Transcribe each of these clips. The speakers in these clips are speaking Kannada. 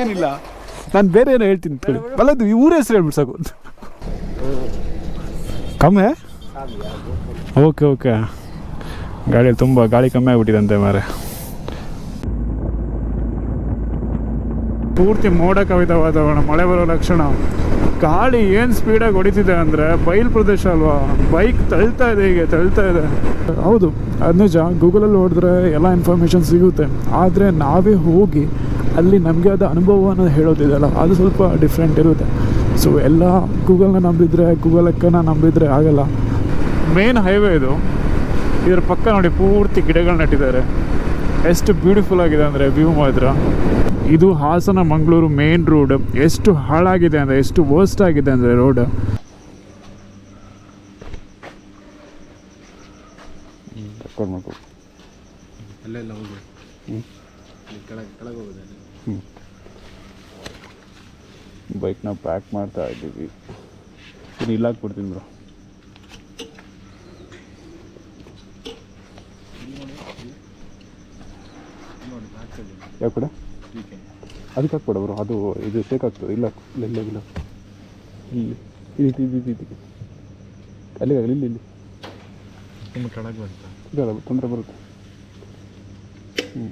ಏನಿಲ್ಲ. ನಾನು ಬೇರೆ ಏನೋ ಹೇಳ್ತೀನಿ ಅಲ್ಲದು ಈ ಊರ ಹೆಸರು ಹೇಳ್ಬಿಟ್ಟು ಸಾಕು. ಕಮ್ಮಿ? Okay okay. ಗಾಳಿಯಲ್ಲಿ ತುಂಬ ಗಾಳಿ ಕಮ್ಮಿ ಆಗಿಬಿಟ್ಟಿದಂತೆ ಮಾರೆ ಪೂರ್ತಿ ಮೋಡ ಕವಿದ ವಾತಾವರಣ, ಮಳೆ ಬರೋ ಲಕ್ಷಣ. ಗಾಳಿ ಏನು ಸ್ಪೀಡಾಗಿ ಹೊಡಿತಿದೆ ಅಂದರೆ ಬಯಲು ಪ್ರದೇಶ ಅಲ್ವಾ? ಬೈಕ್ ತಳ್ತಾ ಇದೆ ಹೀಗೆ, ತಳ್ತಾ ಇದೆ. ಹೌದು, ಅದು ನಿಜ. ಗೂಗಲಲ್ಲಿ ಹೊಡೆದ್ರೆ ಎಲ್ಲ ಇನ್ಫಾರ್ಮೇಷನ್ ಸಿಗುತ್ತೆ. ಆದರೆ ನಾವೇ ಹೋಗಿ ಅಲ್ಲಿ ನಮಗೆ ಆದ ಅನುಭವನ ಹೇಳೋದಿದೆಯಲ್ಲ ಅದು ಸ್ವಲ್ಪ ಡಿಫ್ರೆಂಟ್ ಇರುತ್ತೆ. ಸೊ ಎಲ್ಲ ಗೂಗಲ್ನ ನಂಬಿದರೆ ಗೂಗಲ್ ಅಕ್ಕನ ನಂಬಿದರೆ ಆಗಲ್ಲ. ಮೇನ್ ಹೈವೇ ಇದು. ಇದರ ಪಕ್ಕ ನೋಡಿ ಪೂರ್ತಿ ಗಿಡಗಳು ನೆಟ್ಟಿದ್ದಾರೆ. ಎಷ್ಟು ಬ್ಯೂಟಿಫುಲ್ ಆಗಿದೆ ಅಂದರೆ ವ್ಯೂ ಮಾತ್ರ. ಇದು ಹಾಸನ ಮಂಗಳೂರು ಮೇನ್ ರೋಡ್ ಎಷ್ಟು ಹಾಳಾಗಿದೆ ಅಂದರೆ ಎಷ್ಟು ವರ್ಸ್ಟ್ ಆಗಿದೆ ಅಂದರೆ ರೋಡ್ ಹ್ಞೂ ಅಲ್ಲೆಲ್ಲ ಹೋಗು. ಹ್ಞೂ ಬೈಕ್ನ ಪ್ಯಾಕ್ ಮಾಡ್ತಾ ಇದ್ದೀವಿ. ಇನ್ನು ಇಲ್ಲ ಹಾಕ್ಬಿಡ್ತೀನಿ ಬ್ರೋ. ಯಾಕೆ ಕೂಡ ಅದಕ್ಕೆ ಹಾಕ್ಬೇಡ ಬ್ರೋ. ಅದು ಇದು ಶೇಕ್ ಆಗ್ತದೆ. ಇಲ್ಲ ಇಲ್ಲ ಇಲ್ಲ ಇಲ್ಲ. ಇಲ್ಲಿ ಇದು ಇದು ಇಲ್ಲಿ ಅಲ್ಲಿಗೆ ಆಗಲಿ ಇಲ್ಲಿ ಇಲ್ಲಿ. ತುಂಬ ಕೆಳಗೆ ಬರುತ್ತೆ. ಇಲ್ಲ ತೊಂದರೆ ಬರುತ್ತೆ. ಹ್ಞೂ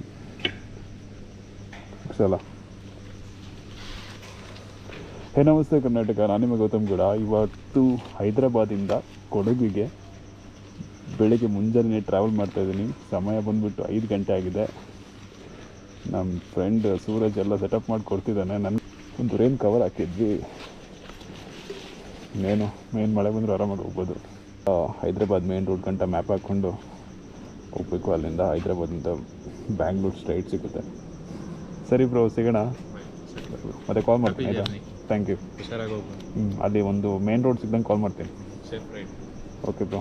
ಸಲ ಹೇ, ನಮಸ್ತೆ ಕರ್ನಾಟಕ. ನಾನು ನಿಮಗೆ ಗೌತಮ್ ಗೌಡ. ಇವತ್ತು ಹೈದರಾಬಾದಿಂದ ಕೊಡಗಿಗೆ ಬೆಳಿಗ್ಗೆ ಮುಂಜಾನೆ ಟ್ರಾವೆಲ್ ಮಾಡ್ತಾ ಇದ್ದೀನಿ. ಸಮಯ ಬಂದುಬಿಟ್ಟು ಐದು ಗಂಟೆ ಆಗಿದೆ. ನಮ್ಮ ಫ್ರೆಂಡ್ ಸೂರಜ್ ಎಲ್ಲ ಸೆಟಪ್ ಮಾಡಿ ಕೊಡ್ತಿದ್ದಾನೆ. ನನ್ನ ಒಂದು ರೇನ್ ಕವರ್ ಹಾಕಿದ್ವಿ. ಇನ್ನೇನು, ಮೇನ್ ಮಳೆ ಬಂದರೂ ಆರಾಮಾಗಿ ಹೋಗ್ಬೋದು. ಹೈದ್ರಾಬಾದ್ ಮೇನ್ ರೋಡ್ ಗಂಟ ಮ್ಯಾಪ್ ಹಾಕ್ಕೊಂಡು ಹೋಗ್ಬೇಕು. ಅಲ್ಲಿಂದ ಹೈದ್ರಾಬಾದಿಂದ ಬ್ಯಾಂಗ್ಳೂರ್ ಸ್ಟ್ರೈಟ್ ಸಿಗುತ್ತೆ. ಸರಿ ಬ್ರೋ ಸಿಗೋಣ. ಮತ್ತೆ ಕಾಲ್ ಮಾಡ್ತೀನಿ ಆಯಿತಾ? ಥ್ಯಾಂಕ್ ಯು ಹ್ಞೂ ಅಲ್ಲಿ ಒಂದು ಮೇನ್ ರೋಡ್ ಸಿಗ್ದಂಗೆ ಕಾಲ್ ಮಾಡ್ತೀನಿ. ಓಕೆ ಬ್ರೋ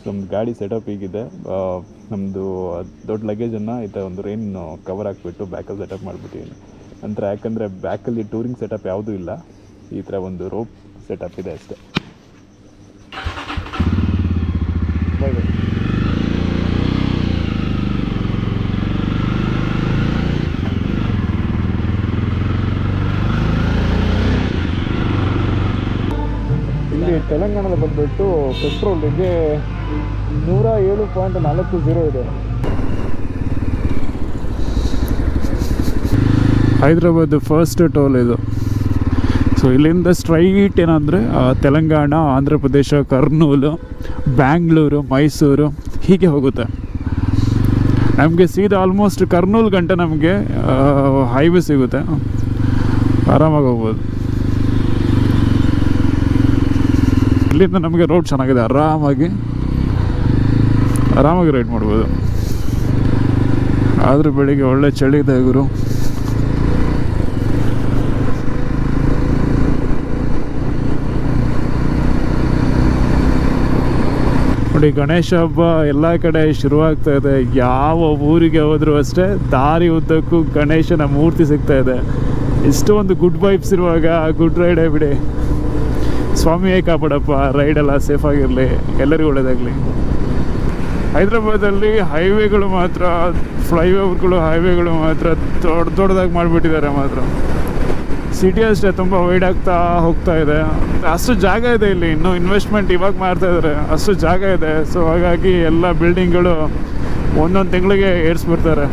ಸೊ ನಮ್ದು ಗಾಡಿ ಸೆಟಪ್ ಹೀಗಿದೆ. ನಮ್ಮದು ದೊಡ್ಡ ಲಗೇಜನ್ನು ಈ ಥರ ಒಂದು ರೈನ್ ಕವರ್ ಹಾಕ್ಬಿಟ್ಟು ಬ್ಯಾಕಲ್ಲಿ ಸೆಟಪ್ ಮಾಡಿಬಿಟ್ಟಿದ್ದೀನಿ ನಂತರ ಯಾಕಂದರೆ ಬ್ಯಾಕಲ್ಲಿ ಟೂರಿಂಗ್ ಸೆಟಪ್ ಯಾವುದೂ ಇಲ್ಲ. ಈ ಥರ ಒಂದು ರೋಪ್ ಸೆಟಪ್ ಇದೆ ಅಷ್ಟೇ ಬಾಯ್ ಬಾಯ್ ಇಲ್ಲಿ ತೆಲಂಗಾಣದ ಬಂದುಬಿಟ್ಟು ಪೆಟ್ರೋಲಿಗೆ ನೂರ ಏಳು ಪಾಯಿಂಟ್ ನಾಲ್ಕು ಜೀರೋ ಇದೆ. ಹೈದ್ರಾಬಾದ್ ಫಸ್ಟ್ ಟೋಲ್ ಇದು. ಸೊ ಇಲ್ಲಿಂದ ಸ್ಟ್ರೈಟ್ ಏನಂದರೆ ತೆಲಂಗಾಣ, ಆಂಧ್ರ ಪ್ರದೇಶ, ಕರ್ನೂಲು, ಬ್ಯಾಂಗ್ಳೂರು, ಮೈಸೂರು ಹೀಗೆ ಹೋಗುತ್ತೆ. ನಮಗೆ ಸೀದಾ ಆಲ್ಮೋಸ್ಟ್ ಕರ್ನೂಲ್ ಗಂಟೆ ನಮಗೆ ಹೈವೇ ಸಿಗುತ್ತೆ. ಆರಾಮಾಗಿ ಹೋಗ್ಬೋದು. ಇಲ್ಲಿಂದ ನಮಗೆ ರೋಡ್ ಚೆನ್ನಾಗಿದೆ. ಆರಾಮಾಗಿ ಆರಾಮಾಗಿ ರೈಡ್ ಮಾಡ್ಬೋದು. ಆದರೂ ಬೆಳಿಗ್ಗೆ ಒಳ್ಳೆ ಚಳಿ ಇದೆ ಗುರು. ನೋಡಿ, ಗಣೇಶ ಹಬ್ಬ ಎಲ್ಲ ಕಡೆ ಶುರುವಾಗ್ತಾ ಇದೆ. ಯಾವ ಊರಿಗೆ ಹೋದರೂ ಅಷ್ಟೇ ದಾರಿ ಉದ್ದಕ್ಕೂ ಗಣೇಶನ ಮೂರ್ತಿ ಸಿಗ್ತಾ ಇದೆ. ಇಷ್ಟೊಂದು ಗುಡ್ ವೈಬ್ಸ್ ಇರುವಾಗ ಗುಡ್ ರೈಡೇ ಬಿಡಿ. ಸ್ವಾಮಿಯೇ ಕಾಪಾಡಪ್ಪ ರೈಡೆಲ್ಲ ಸೇಫಾಗಿರಲಿ ಎಲ್ಲರಿಗೂ ಒಳ್ಳೆಯದಾಗಲಿ ಹೈದ್ರಾಬಾದಲ್ಲಿ ಹೈವೇಗಳು ಮಾತ್ರ ಫ್ಲೈಓವರ್ಗಳು ಹೈವೇಗಳು ಮಾತ್ರ ದೊಡ್ಡ ದೊಡ್ಡದಾಗಿ ಮಾಡಿಬಿಟ್ಟಿದ್ದಾರೆ ಮಾತ್ರ. ಸಿಟಿ ಅಷ್ಟೇ ತುಂಬ ವೈಡ್ ಆಗ್ತಾ ಹೋಗ್ತಾ ಇದೆ. ಅಷ್ಟು ಜಾಗ ಇದೆ ಇಲ್ಲಿ, ಇನ್ನೂ ಇನ್ವೆಸ್ಟ್ಮೆಂಟ್ ಇವಾಗ ಮಾಡ್ತಾ ಇದ್ದಾರೆ ಅಷ್ಟು ಜಾಗ ಇದೆ ಸೊ ಹಾಗಾಗಿ ಎಲ್ಲ ಬಿಲ್ಡಿಂಗ್ಗಳು ಒಂದೊಂದು ತಿಂಗಳಿಗೆ ಏರಿಸ್ಬಿಡ್ತಾರೆ.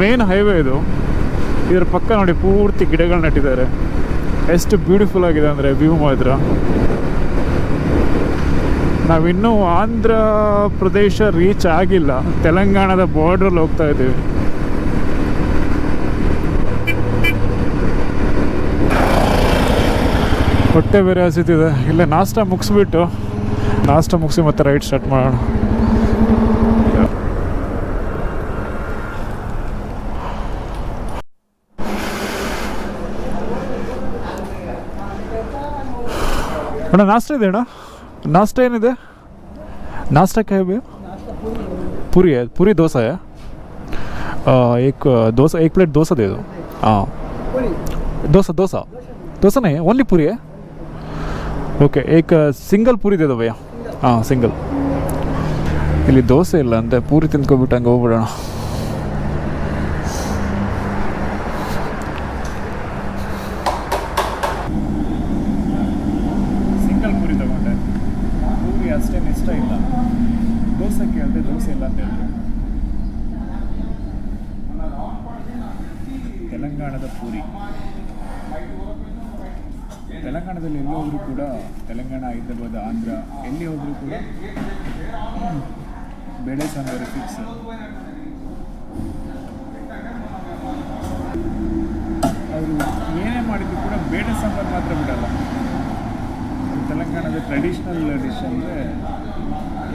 ಮೇನ್ ಹೈವೇ ಇದು. ಇದ್ರ ಪಕ್ಕ ನೋಡಿ ಪೂರ್ತಿ ಗಿಡಗಳು ನೆಟ್ಟಿದ್ದಾರೆ. ಎಷ್ಟು ಬ್ಯೂಟಿಫುಲ್ ಆಗಿದೆ ಅಂದರೆ ವ್ಯೂ ಮಾತ್ರ. ನಾವಿನ್ನೂ ಆಂಧ್ರ ಪ್ರದೇಶ ರೀಚ್ ಆಗಿಲ್ಲ. ತೆಲಂಗಾಣದ ಬಾರ್ಡ್ರಲ್ಲಿ ಹೋಗ್ತಾ ಇದ್ದೀವಿ. ಹೊಟ್ಟೆ ಬೇರೆ ಹಸಿತಿದೆ. ಇಲ್ಲೇ ನಾಷ್ಟ ಮುಗಿಸ್ಬಿಟ್ಟು, ನಾಷ್ಟ ಮುಗಿಸಿ ಮತ್ತೆ ರೈಡ್ ಸ್ಟಾರ್ಟ್ ಮಾಡೋಣ. ಅಣ್ಣ, ನಾಷ್ಟ ಇದೆ ಅಣ್ಣ? ನಾಷ್ಟ ಏನಿದೆ? ನಾಷ್ಟಕ್ಕೆ ಪುರಿ ಪುರಿ ದೋಸೆ. ಏಕ್ ದೋಸೆ, ಏಕ್ ಪ್ಲೇಟ್ ದೋಸೆ ಇದು. ಹಾಂ ದೋಸೆ ದೋಸೆ. ದೋಸೆನೇ? ಓನ್ಲಿ ಪುರಿ ಓಕೆ, ಏಕ್, ಸಿಂಗಲ್ ಪುರಿ ಇದೆ ಭಯ್ಯ ಹಾಂ ಸಿಂಗಲ್. ಇಲ್ಲಿ ದೋಸೆ ಇಲ್ಲ ಅಂತೆ ಪೂರಿ ತಿಂದ್ಕೊಬಿಟ್ಟು ಹಂಗೆ ಹೋಗ್ಬಿಡೋಣ. ತೆಲಂಗಾಣದ ಪೂರಿ. ತೆಲಂಗಾಣದಲ್ಲಿ ಎಲ್ಲಿ ಹೋದರೂ ಕೂಡ ತೆಲಂಗಾಣ, ಹೈದರಾಬಾದ್, ಆಂಧ್ರ, ಎಲ್ಲಿ ಹೋದರೂ ಕೂಡ ಬೆಳೆ ಸಾಂಬಾರು ಫಿಕ್ಸ್ ಅವರು ಏನೇ ಮಾಡಿದ್ರು ಕೂಡ ಬೇಳೆ ಸಾಂಬಾರು ಮಾತ್ರ ಬಿಡಲ್ಲ. ತೆಲಂಗಾಣದ ಟ್ರೆಡಿಷ್ನಲ್ ಡಿಶ್ ಅಂದರೆ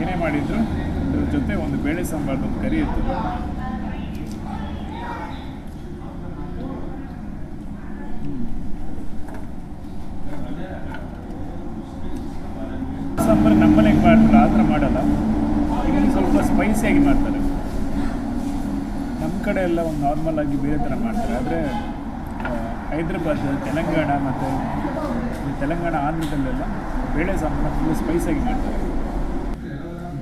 ಏನೇ ಮಾಡಿದ್ರು ಅದ್ರ ಜೊತೆ ಒಂದು ಬೇಳೆ ಸಾಂಬಾರ್ದು ಒಂದು ಕರಿ ಸಾಂಬಾರು ನಮ್ಮನೆಗೆ ಮಾಡ್ತಾರೆ ಆ ಥರ ಮಾಡಲ್ಲ ಇಲ್ಲಿ ಸ್ವಲ್ಪ ಸ್ಪೈಸಿಯಾಗಿ ಮಾಡ್ತಾರೆ. ನಮ್ಮ ಕಡೆ ಎಲ್ಲ ಒಂದು ನಾರ್ಮಲ್ ಆಗಿ ಬೇರೆ ಥರ ಮಾಡ್ತಾರೆ. ಆದರೆ ಹೈದ್ರಾಬಾದ್, ತೆಲಂಗಾಣ ಮತ್ತು ತೆಲಂಗಾಣ, ಆಂಧ್ರದಲ್ಲೆಲ್ಲ ಬೇಳೆ ಸಾಂಬಾರು ತುಂಬ ಸ್ಪೈಸಾಗಿ ಮಾಡ್ತಾರೆ.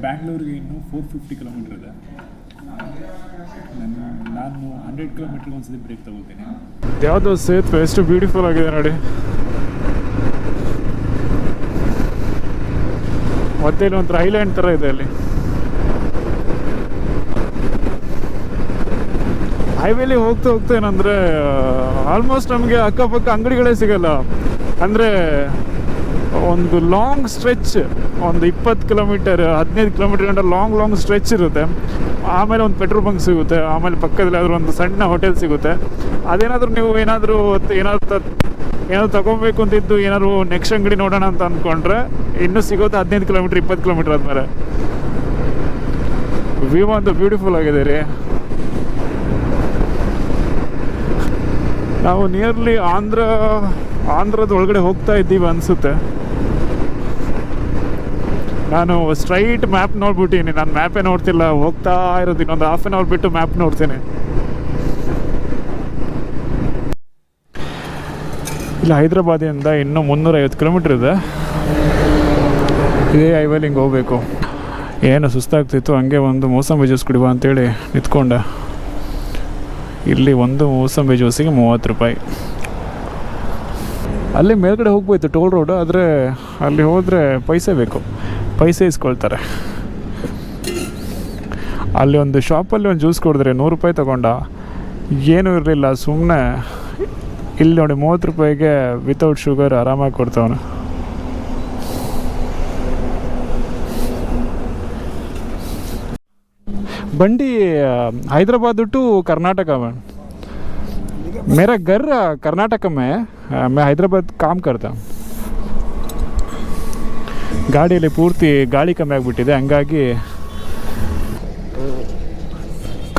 ಬ್ಯಾಂಗ್ಳೂರಿಗೆ ಇನ್ನೂ ಫೋರ್ ಫಿಫ್ಟಿ ಕಿಲೋಮೀಟ್ರ್ ಇದೆ. ನಾನು ನಾನು ಹಂಡ್ರೆಡ್ ಒಂದು ಒಂದ್ಸತಿ ಬ್ರೇಕ್ ತಗೋತೀನಿ. ಯಾವುದೋ ಸೇತುವೆ ಎಷ್ಟು ಬ್ಯೂಟಿಫುಲ್ ಆಗಿದೆ ನೋಡಿ. ಮತ್ತೆ ಇಲ್ಲಿ ಒಂಥರ ಐಲ್ಯಾಂಡ್ ಥರ ಇದೆ ಅಲ್ಲಿ. ಹೈವೇಲಿ ಹೋಗ್ತಾ ಹೋಗ್ತಾ ಏನಂದರೆ ಆಲ್ಮೋಸ್ಟ್ ನಮಗೆ ಅಕ್ಕಪಕ್ಕ ಅಂಗಡಿಗಳೇ ಸಿಗಲ್ಲ. ಅಂದರೆ, ಒಂದು ಲಾಂಗ್ ಸ್ಟ್ರೆಚ್ ಒಂದು ಇಪ್ಪತ್ತು ಕಿಲೋಮೀಟರ್ ಹದಿನೈದು ಕಿಲೋಮೀಟರ್ ಗಂಟ ಲಾಂಗ್ ಲಾಂಗ್ ಸ್ಟ್ರೆಚ್ ಇರುತ್ತೆ. ಆಮೇಲೆ ಒಂದು ಪೆಟ್ರೋಲ್ ಬಂಕ್ ಸಿಗುತ್ತೆ, ಆಮೇಲೆ ಪಕ್ಕದಲ್ಲಿ ಆದ್ರೂ ಒಂದು ಸಣ್ಣ ಹೋಟೆಲ್ ಸಿಗುತ್ತೆ. ಅದೇನಾದರೂ ನೀವು ಏನಾದರೂ ಏನಾದ್ರು ಏನಾದ್ರು ತಗೊಬೇಕು ಅಂತಿದ್ದು, ಏನಾದ್ರು ನೆಕ್ಸ್ಟ್ ಅಂಗಡಿ ನೋಡೋಣ ಅಂತ ಅಂದ್ಕೊಂಡ್ರೆ ಇನ್ನೂ ಸಿಗೋದು ಹದಿನೈದು ಕಿಲೋಮೀಟ್ರ್ ಇಪ್ಪತ್ತು ಕಿಲೋಮೀಟರ್ ಆದಮೇಲೆ. ವ್ಯೂ ಅಂತ ಬ್ಯೂಟಿಫುಲ್ ಆಗಿದೆ ರೀ. ನಾವು ನಿಯರ್ಲಿ ಆಂಧ್ರ, ಆಂಧ್ರದ ಒಳಗಡೆ ಹೋಗ್ತಾ ಇದ್ದೀವಿ ಅನಿಸುತ್ತೆ. ನಾನು ಸ್ಟ್ರೈಟ್ ಮ್ಯಾಪ್ ನೋಡ್ಬಿಟ್ಟಿನಿ. ನಾನು ಮ್ಯಾಪೇ ನೋಡ್ತಿಲ್ಲ. ಹೋಗ್ತಾ ಇರೋದು ಇನ್ನೊಂದು ಹಾಫ್ ಆನ್ ಅವರ್ ಬಿಟ್ಟು ಮ್ಯಾಪ್ ನೋಡ್ತೀನಿ. ಇಲ್ಲ ಹೈದ್ರಾಬಾದಿಂದ ಇನ್ನೂ ಮುನ್ನೂರೈವತ್ತು ಕಿಲೋಮೀಟ್ರ್ ಇದೆ. ಇದೇ ಹಿಂಗೆ ಹೋಗ್ಬೇಕು. ಏನು ಸುಸ್ತಾಗ್ತಿತ್ತು, ಹಂಗೆ ಒಂದು ಮೋಸಂಬಿ ಜ್ಯೂಸ್ ಕುಡಿವಾ ಅಂತೇಳಿ ನಿಂತ್ಕೊಂಡೆ. ಇಲ್ಲಿ ಒಂದು ಮೂಸಂಬಿ ಜ್ಯೂಸಿಗೆ ಮೂವತ್ತು ರೂಪಾಯಿ. ಅಲ್ಲಿ ಮೇಲ್ಗಡೆ ಹೋಗ್ಬೋಯ್ತು ಟೋಲ್ ರೋಡ್, ಆದರೆ ಅಲ್ಲಿ ಹೋದರೆ ಪೈಸೆ ಬೇಕು. ಪೈಸೆ ಇಸ್ಕೊಳ್ತಾರೆ. ಅಲ್ಲಿ ಒಂದು ಶಾಪಲ್ಲಿ ಒಂದು ಜ್ಯೂಸ್ ಕೊಡಿದ್ರೆ ನೂರು ರೂಪಾಯಿ ತಗೊಂಡ. ಏನೂ ಇರಲಿಲ್ಲ ಸುಮ್ಮನೆ ಇಲ್ಲಿ ನೋಡಿ ಮೂವತ್ತು ರೂಪಾಯಿಗೆ ವಿತೌಟ್ ಶುಗರ್ ಆರಾಮಾಗಿ ಕೊಡ್ತಾವನು. बंडी हैदराबाद टू कर्नाटका में मेरा घर कर्नाटक में है मैं हैदराबाद काम करता हूँ ಗಾಡಿಯಲ್ಲಿ ಪೂರ್ತಿ ಗಾಳಿ ಕಮ್ಮಿ ಆಗಿಬಿಟ್ಟಿದೆ ಹಂಗಾಗಿ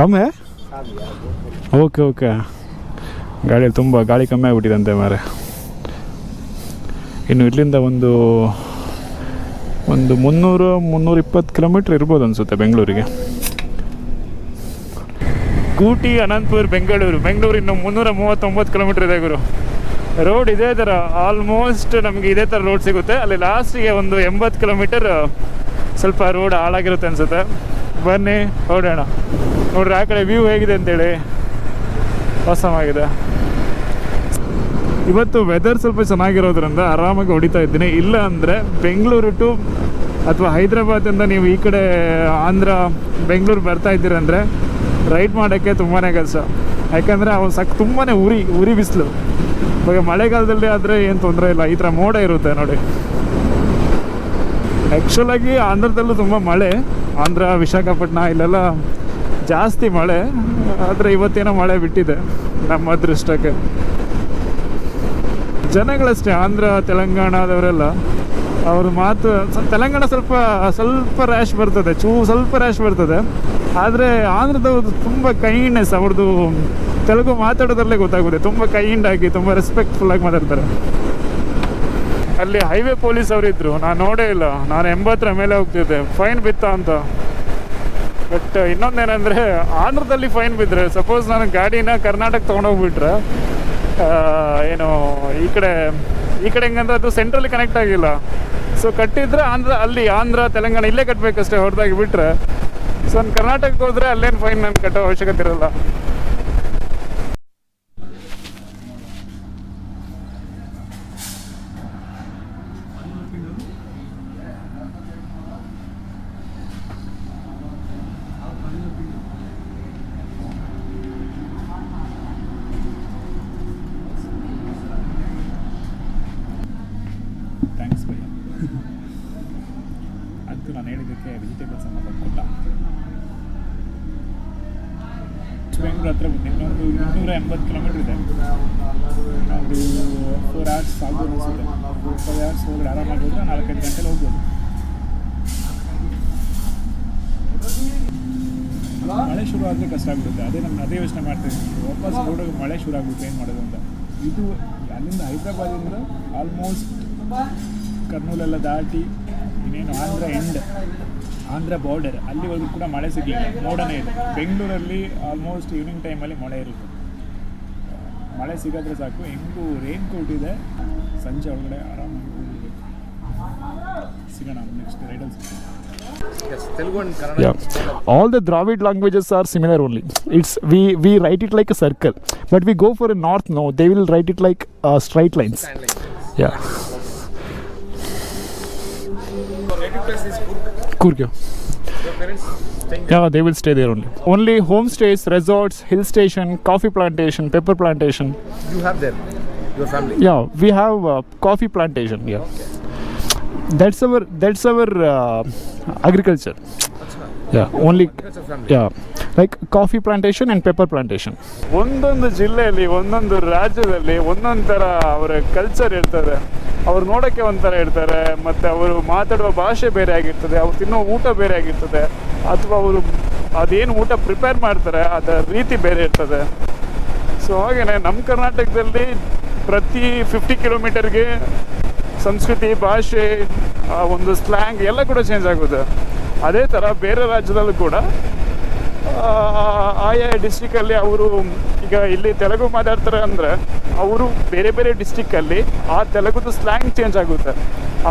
ಕಮ್ಮಿ ಓಕೆ ಓಕೆ ಗಾಡಿಯಲ್ಲಿ ತುಂಬ ಗಾಳಿ ಕಮ್ಮಿ ಆಗಿಬಿಟ್ಟಿದೆ ಅಂತೆ ಮಾರೆ ಇನ್ನು ಇಲ್ಲಿಂದ ಒಂದು ಒಂದು ಮುನ್ನೂರು ಮುನ್ನೂರ ಇಪ್ಪತ್ತು ಕಿಲೋಮೀಟ್ರ್ ಇರ್ಬೋದು ಅನಿಸುತ್ತೆ ಬೆಂಗಳೂರಿಗೆ ಗೂಟಿ, ಅನಂತಪುರ, ಬೆಂಗಳೂರು. ಬೆಂಗಳೂರು ಇನ್ನು ಮುನ್ನೂರ ಮೂವತ್ತೊಂಬತ್ತು ಕಿಲೋಮೀಟರ್ ಇದೆ ಗುರು. ರೋಡ್ ಇದೇ ಥರ ಆಲ್ಮೋಸ್ಟ್ ನಮಗೆ ಇದೇ ಥರ ರೋಡ್ ಸಿಗುತ್ತೆ. ಅಲ್ಲಿ ಲಾಸ್ಟಿಗೆ ಒಂದು ಎಂಬತ್ತು ಕಿಲೋಮೀಟರ್ ಸ್ವಲ್ಪ ರೋಡ್ ಹಾಳಾಗಿರುತ್ತೆ ಅನಿಸುತ್ತೆ. ಬನ್ನಿ, ಓಡೋಣ. ನೋಡ್ರಿ, ಆ ಕಡೆ ವ್ಯೂ ಹೇಗಿದೆ ಅಂತೇಳಿ. ಆಗಿದೆ ಇವತ್ತು ವೆದರ್ ಸ್ವಲ್ಪ ಚೆನ್ನಾಗಿರೋದ್ರಿಂದ ಆರಾಮಾಗಿ ಹೊಡಿತಾ ಇದ್ದೀನಿ. ಇಲ್ಲ ಅಂದರೆ ಬೆಂಗಳೂರು ಟು ಅಥವಾ ಹೈದ್ರಾಬಾದಿಂದ ನೀವು ಈ ಕಡೆ ಆಂಧ್ರ, ಬೆಂಗಳೂರು ಬರ್ತಾ ಇದ್ದೀರಂದರೆ ರೈಡ್ ಮಾಡೋಕ್ಕೆ ತುಂಬಾ ಕೆಲಸ. ಯಾಕಂದರೆ ಅವನು ಸಕ್ ತುಂಬಾ ಉರಿ ಉರಿ ಬಿಸಿಲು. ಇವಾಗ ಮಳೆಗಾಲದಲ್ಲಿ ಆದರೆ ಏನು ತೊಂದರೆ ಇಲ್ಲ, ಈ ಥರ ಮೋಡ ಇರುತ್ತೆ ನೋಡಿ. ಆ್ಯಕ್ಚುಲಾಗಿ ಆಂಧ್ರದಲ್ಲೂ ತುಂಬ ಮಳೆ, ಆಂಧ್ರ ವಿಶಾಖಪಟ್ಟಣ ಇಲ್ಲೆಲ್ಲ ಜಾಸ್ತಿ ಮಳೆ. ಆದರೆ ಇವತ್ತೇನೋ ಮಳೆ ಬಿಟ್ಟಿದೆ ನಮ್ಮ ಅದೃಷ್ಟಕ್ಕೆ. ಜನಗಳಷ್ಟೇ, ಆಂಧ್ರ, ತೆಲಂಗಾಣದವರೆಲ್ಲ, ಅವ್ರ ಮಾತು ತೆಲಂಗಾಣ ಸ್ವಲ್ಪ ಸ್ವಲ್ಪ ರ್ಯಾಶ್ ಬರ್ತದೆ, ಚೂ, ಸ್ವಲ್ಪ ರ್ಯಾಶ್ ಬರ್ತದೆ. ಆದರೆ ಆಂಧ್ರದವ್ರದ್ದು ತುಂಬ ಕೈಂಡ್ನೆಸ್ ಅವ್ರದ್ದು ತೆಲುಗು ಮಾತಾಡೋದ್ರಲ್ಲೇ ಗೊತ್ತಾಗುತ್ತೆ. ತುಂಬ ಕೈಂಡ್ ಆಗಿ, ತುಂಬ ರೆಸ್ಪೆಕ್ಟ್ಫುಲ್ಲಾಗಿ ಮಾತಾಡ್ತಾರೆ. ಅಲ್ಲಿ ಹೈವೇ ಪೊಲೀಸ್ ಅವರು ಇದ್ರು. ನಾನು ನೋಡೇ ಇಲ್ಲ. ನಾನು ಎಂಬತ್ತರ ಮೇಲೆ ಹೋಗ್ತಿದ್ದೆ. ಫೈನ್ ಬಿತ್ತ ಅಂತ. ಬಟ್ ಇನ್ನೊಂದೇನೆಂದರೆ, ಆಂಧ್ರದಲ್ಲಿ ಫೈನ್ ಬಿದ್ದರೆ ಸಪೋಸ್ ನಾನು ಗಾಡಿನ ಕರ್ನಾಟಕ ತೊಗೊಂಡೋಗ್ಬಿಟ್ರೆ ಏನು, ಈ ಕಡೆ ಈ ಕಡೆ ಹೆಂಗಂದ್ರೆ ಅದು ಸೆಂಟ್ರಲ್ಲಿ ಕನೆಕ್ಟ್ ಆಗಿಲ್ಲ. ಸೊ ಕಟ್ಟಿದ್ರೆ ಆಂಧ್ರ, ಅಲ್ಲಿ ಆಂಧ್ರ, ತೆಲಂಗಾಣ ಇಲ್ಲೇ ಕಟ್ಟಬೇಕಷ್ಟೇ ಹೊರದಾಗಿ ಬಿಟ್ಟರೆ ಸೊ ಕರ್ನಾಟಕಕ್ಕೆ ಹೋದ್ರೆ ಅಲ್ಲೇನು ಫೈನ್ ನಾನು ಕಟ್ಟೋ ಅವಶ್ಯಕತೆ ಇರಲ್ಲ ಥ್ಯಾಂಕ್ಸ್ ಭಯ್ಯ ಅದು ನಾನು ಹೇಳಿದ್ದಕ್ಕೆ ವೆಜಿಟೇಬಲ್ಸ್ ಅನ್ನ ಕೊಟ್ಟ ಬೆಂಗಳೂರು ಹತ್ರ ಬಂದೆ. ಇನ್ನೊಂದು ಇನ್ನೂರ ಎಂಬತ್ತು ಕಿಲೋಮೀಟ್ರ್ ಇದೆ. ಒಂದು ಫೋರ್ ಅವರ್ಸ್ ಆಗ್ಬೋದು ಅನಿಸುತ್ತೆ. ಫೈವ್ ಅವರ್ಸ್ ಹೋಗಿ ಆರಾಮಾಗಿ ಹೋದ್ರೆ ನಾಲ್ಕೈದು ಗಂಟೆಲಿ ಹೋಗ್ಬೋದು. ಮಳೆ ಶುರು ಆದರೆ ಕಷ್ಟ ಆಗ್ಬಿಡುತ್ತೆ. ಅದೇ ನಮ್ಮ ಅದೇ ಯೋಚನೆ ಮಾಡ್ತೀನಿ ವಾಪಸ್ ರೋಡಿಗೆ ಮಳೆ ಶುರು ಆಗ್ಬಿಟ್ಟು ಏನು ಮಾಡೋದು ಅಂತ. ಇದು ಅಲ್ಲಿಂದ ಹೈದ್ರಾಬಾದಿಂದ ಆಲ್ಮೋಸ್ಟ್ ಕರ್ನೂಲೆಲ್ಲ ದಾಟಿ ಇನ್ನೇನು ಆಂಧ್ರ ಎಂಡ್ ಆಂಧ್ರ ಬಾರ್ಡರ್ ಅಲ್ಲಿವರೆಗೂ ಕೂಡ ಮಳೆ ಸಿಗಲಿಲ್ಲ. ಮೋಡನೇ ಇದೆ ಬೆಂಗಳೂರಲ್ಲಿ ಆಲ್ಮೋಸ್ಟ್ ಈವ್ನಿಂಗ್ ಟೈಮಲ್ಲಿ ಮಳೆ ಇರುತ್ತೆ. ಮಳೆ ಸಿಗೋದ್ರೆ ಸಾಕು. ಹೆಂಗೂ ರೇನ್ ಕೋಟ್ ಇದೆ. ಸಂಜೆ ಒಳಗಡೆ ಆರಾಮಾಗಿ ಸಿಗೋಣ next all the Dravidian languages are similar only it's we we write it like a circle but we go for a north no they will write it like straight lines yeah like, Yeah, your place is Kurg. Kurga. Your parents staying there. Yeah, they will stay there only. Only homestays, resorts, hill station, coffee plantation, pepper plantation. You have them, your family. Yeah, we have uh, coffee plantation. Yeah, that's our that's our uh, agriculture. Achha. Only yeah like coffee plantation and paper plantation. ಒಂದೊಂದು ಜಿಲ್ಲೆಯಲ್ಲಿ ಒಂದೊಂದು ರಾಜ್ಯದಲ್ಲಿ ಒಂದೊಂದು ಥರ ಅವರ ಕಲ್ಚರ್ ಇರ್ತದೆ ಅವ್ರು ನೋಡೋಕ್ಕೆ ಒಂಥರ ಇರ್ತಾರೆ ಮತ್ತು ಅವರು ಮಾತಾಡುವ ಭಾಷೆ ಬೇರೆ ಆಗಿರ್ತದೆ ಅವ್ರು ತಿನ್ನೋ ಊಟ ಬೇರೆ ಆಗಿರ್ತದೆ ಅಥವಾ ಅವರು ಅದೇನು ಊಟ ಪ್ರಿಪೇರ್ ಮಾಡ್ತಾರೆ ಅದರ ರೀತಿ ಬೇರೆ ಇರ್ತದೆ ಸೊ ಹಾಗೆಯೇ ನಮ್ಮ ಕರ್ನಾಟಕದಲ್ಲಿ ಪ್ರತಿ ಫಿಫ್ಟಿ ಕಿಲೋಮೀಟರ್ಗೆ ಸಂಸ್ಕೃತಿ ಭಾಷೆ ಒಂದು ಸ್ಲ್ಯಾಂಗ್ ಎಲ್ಲ ಕೂಡ ಚೇಂಜ್ ಆಗುತ್ತೆ. ಅದೇ ಥರ ಬೇರೆ ರಾಜ್ಯದಲ್ಲೂ ಕೂಡ ಆ, ಆಯಾ ಡಿಸ್ಟಿಕಲ್ಲಿ ಅವರು ಈಗ ಇಲ್ಲಿ ತೆಲುಗು ಮಾತಾಡ್ತಾರೆ ಅಂದರೆ ಅವರು ಬೇರೆ ಬೇರೆ ಡಿಸ್ಟಿಕ್ಕಲ್ಲಿ ಆ ತೆಲುಗುದು ಸ್ಲ್ಯಾಂಗ್ ಚೇಂಜ್ ಆಗುತ್ತೆ.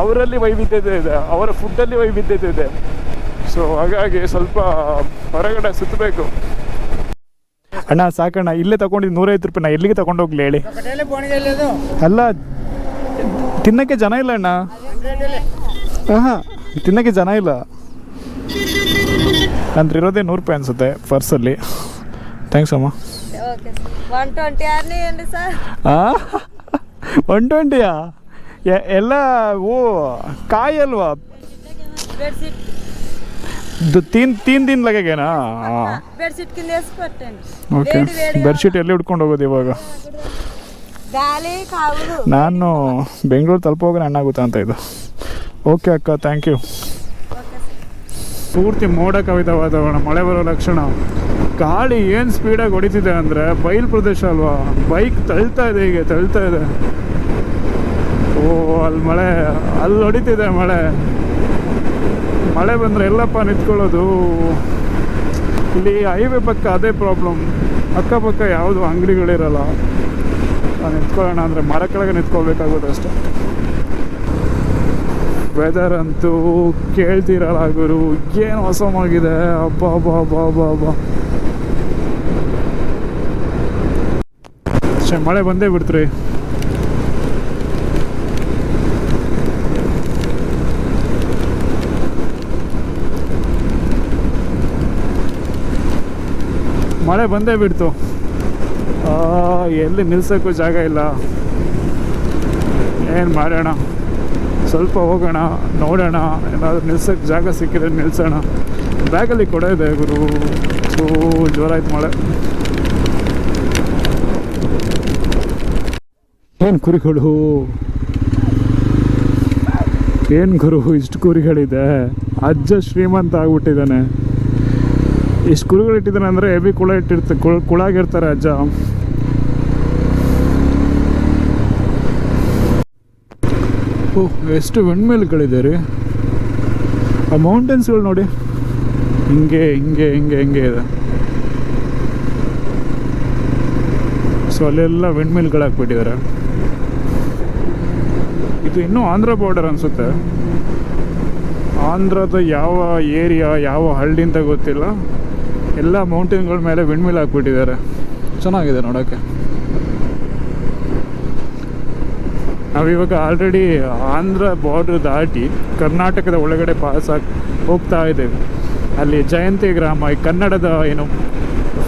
ಅವರಲ್ಲಿ ವೈವಿಧ್ಯತೆ ಇದೆ ಅವರ ಫುಡ್ಡಲ್ಲಿ ವೈವಿಧ್ಯತೆ ಇದೆ. ಸೊ ಹಾಗಾಗಿ ಸ್ವಲ್ಪ ಹೊರಗಡೆ ಸುತ್ತಬೇಕು. ಅಣ್ಣ ಸಾಕಣ್ಣ ಇಲ್ಲೇ ತಗೊಂಡಿದ್ದು ನೂರೈವತ್ತು ರೂಪಾಯಿ ನಾ ಎಲ್ಲಿಗೆ ತಗೊಂಡೋಗ್ಲಿ ಹೇಳಿ? ಅಲ್ಲ ತಿನ್ನಕ್ಕೆ ಜನ ಇಲ್ಲ ಅಣ್ಣ. ಹಾಂ ತಿನ್ನಕ್ಕೆ ಜನ ಇಲ್ಲ. ಅಂದ್ರೆ ಇರೋದೇ ನೂರು ರೂಪಾಯಿ ಅನಿಸುತ್ತೆ ಪರ್ಸಲ್ಲಿ ಥ್ಯಾಂಕ್ಸ್ ಅಮ್ಮ. ಒನ್ ಟ್ವೆಂಟಿಯಾ ಎಲ್ಲ ಓ ಕಾಯಿ ಅಲ್ವಾ? ತಿನ್ ತೀನ್ ದಿನ ಲಗೇನಾ ಓಕೆ ಬೆಡ್ಶೀಟ್ ಎಲ್ಲಿ ಹುಡ್ಕೊಂಡು ಹೋಗೋದು ಇವಾಗ? ನಾನು ಬೆಂಗಳೂರು ತಲುಪೋಗಿ ಅಣ್ಣಾಗುತ್ತಾ ಅಂತ ಇದು. ಓಕೆ ಅಕ್ಕ ಥ್ಯಾಂಕ್ ಯು ಪೂರ್ತಿ ಮೋಡ ಕವಿದ ವಾತಾವರಣ ಮಳೆ ಬರೋ ಲಕ್ಷಣ. ಗಾಳಿ ಏನು ಸ್ಪೀಡಾಗಿ ಹೊಡಿತಿದೆ ಅಂದರೆ ಬಯಲು ಪ್ರದೇಶ ಅಲ್ವಾ? ಬೈಕ್ ತಳ್ತಾ ಇದೆ ಹೀಗೆ ತಳ್ತಾ ಇದೆ. ಓ ಅಲ್ಲಿ ಮಳೆ ಅಲ್ಲಿ ಹೊಡಿತಿದೆ ಮಳೆ. ಮಳೆ ಬಂದರೆ ಎಲ್ಲಪ್ಪ ನಿಂತ್ಕೊಳ್ಳೋದು? ಇಲ್ಲಿ ಹೈವೇ ಪಕ್ಕ ಅದೇ ಪ್ರಾಬ್ಲಮ್ ಅಕ್ಕಪಕ್ಕ ಯಾವುದು ಅಂಗಡಿಗಳಿರಲ್ಲ. ನಿಂತ್ಕೊಳ್ಳೋಣ ಅಂದರೆ ಮರ ಕೆಳಗೆ ನಿಂತ್ಕೊಳ್ಬೇಕಾಗುತ್ತೆ ಅಷ್ಟೇ. ವೆದರ್ ಅಂತೂ ಕೇಳ್ತಿರಲ್ಲ ಗುರು, ಏನು ಹೊಸಮಾಗಿದೆ ಹಬ್ಬ ಹಬ್ಬ ಹಬ್ಬ ಹಬ್ಬ ಹಬ್ಬ ಅಷ್ಟೇ ಮಳೆ ಬಂದೇ ಬಿಡ್ತ್ರಿ. ಮಳೆ ಬಂದೇ ಬಿಡ್ತು. ಎಲ್ಲಿ ನಿಲ್ಸೋಕ್ಕೂ ಜಾಗ ಇಲ್ಲ. ಏನು ಮಾಡೋಣ ಸ್ವಲ್ಪ ಹೋಗೋಣ, ನೋಡೋಣ, ಏನಾದರೂ ನಿಲ್ಸೋಕ್ಕೆ ಜಾಗ ಸಿಕ್ಕಿದ್ರೆ ನಿಲ್ಸೋಣ. ಬ್ಯಾಗಲ್ಲಿ ಕೊಡ ಇದೆ ಗುರು. ಸೋ ಜ್ವರ ಆಯ್ತು ಮಳೆ. ಏನು ಕುರಿಗಳು? ಏನು ಗುರು, ಇಷ್ಟು ಕುರಿಗಳಿದೆ. ಅಜ್ಜ ಶ್ರೀಮಂತ ಆಗ್ಬಿಟ್ಟಿದ್ದಾನೆ. ಇಷ್ಟು ಕುರಿಗಳು ಇಟ್ಟಿದ್ದಾರೆ ಅಂದರೆ ಎಬಿ ಕುಳ ಇಟ್ಟಿರ್ತ, ಕುಳ, ಕುಳಾಗಿರ್ತಾರೆ ಅಜ್ಜ. ಓಹ್ ಎಷ್ಟು ವೆಣ್ಮೇಲ್ಗಳಿದೆ ರೀ. ಆ ಮೌಂಟೇನ್ಸ್ಗಳು ನೋಡಿ. ಹಿಂಗೆ ಹಿಂಗೆ ಹಿಂಗೆ ಹಿಂಗೆ ಇದೆ. ಸೊ ಅಲ್ಲೆಲ್ಲ ವೆಣ್ಮೇಲ್ಗಳು ಹಾಕ್ಬಿಟ್ಟಿದ್ದಾರೆ ಇದು ಇನ್ನೂ ಆಂಧ್ರ ಬಾರ್ಡರ್ ಅನಿಸುತ್ತೆ. ಆಂಧ್ರದ ಯಾವ ಏರಿಯಾ ಯಾವ ಹಳ್ಳಿ ಅಂತ ಗೊತ್ತಿಲ್ಲ. ಎಲ್ಲ ಮೌಂಟೇನ್ಗಳ ಮೇಲೆ ವಿಂಡ್ಮಿಲ್ ಹಾಕ್ಬಿಟ್ಟಿದ್ದಾರೆ. ಚೆನ್ನಾಗಿದೆ ನೋಡೋಕ್ಕೆ ನಾವಿವಾಗ ಆಲ್ರೆಡಿ ಆಂಧ್ರ ಬಾರ್ಡ್ರ್ ದಾಟಿ ಕರ್ನಾಟಕದ ಒಳಗಡೆ ಪಾಸ್ ಆಗಿ ಹೋಗ್ತಾ ಇದ್ದೇವೆ. ಅಲ್ಲಿ ಜಯಂತಿ ಗ್ರಾಮ, ಈ ಕನ್ನಡದ ಏನು